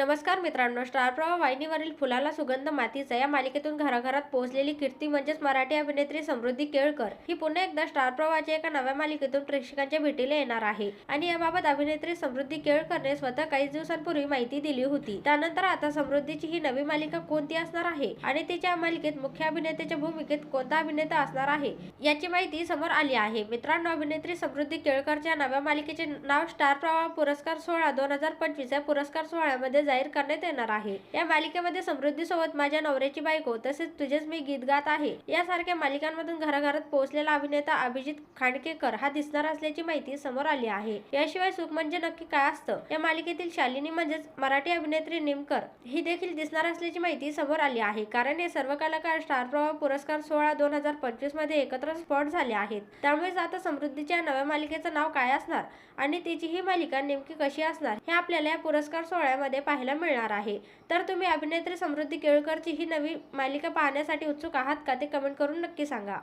नमस्कार मित्रांनो स्टार प्रवाह वाहिनीवरील फुलाला सुगंध मातीचा या मालिकेतून घराघरात पोहोचलेली कीर्ती म्हणजेच मराठी अभिनेत्री समृद्धी केळकर ही पुन्हा एकदा स्टार प्रवाहाच्या एका नव्या मालिकेतून प्रेक्षकांच्या भेटीला येणार आहे. आणि याबाबत अभिनेत्री समृद्धी केळकरने स्वतः काही दिवसांपूर्वी माहिती दिली होती. त्यानंतर आता समृद्धीची ही नवी मालिका कोणती असणार आहे? आणि तिच्या मालिकेत मुख्य अभिनेत्याच्या भूमिकेत कोणता अभिनेता असणार आहे? याची माहिती समोर आली आहे. मित्रांनो अभिनेत्री समृद्धी केळकरच्या नव्या मालिकेचे नाव स्टार प्रवाह पुरस्कार सोहळा दोन हजार पंचवीस या पुरस्कार सोहळ्यामध्ये जाहीर करण्यात येणार आहे. या मालिकेमध्ये समृद्धी सोबत माझ्या नवऱ्याची बायको तसेच तुझेच मी गीत गात आहे. यासारख्या मालिकांमधून घराघरात पोहोचलेला अभिनेता अभिजित खांडकेकर हा दिसणार असल्याची माहिती समोर आली आहे. याशिवाय सुख म्हणजे नक्की काय असतं? या मालिकेतील शालिनी म्हणजेच मराठी अभिनेत्री निमकर ही देखील दिसणार असल्याची माहिती समोर आली आहे. कारण हे सर्व कलाकार स्टार प्रवाह पुरस्कार सोहळा दोन हजार पंचवीसमध्ये एकत्र स्पॉट झाले आहेत. त्यामुळेच आता समृद्धीच्या नव्या मालिकेचं नाव काय असणार? आणि तिची ही मालिका नेमकी कशी असणार? हे आपल्याला या पुरस्कार सोहळ्यामध्ये पाहायला मिळणार आहे. तर तुम्ही अभिनेत्री समृद्धी केळकरची ही नवी मालिका पाहण्यासाठी उत्सुक आहात का ते कमेंट करून नक्की सांगा.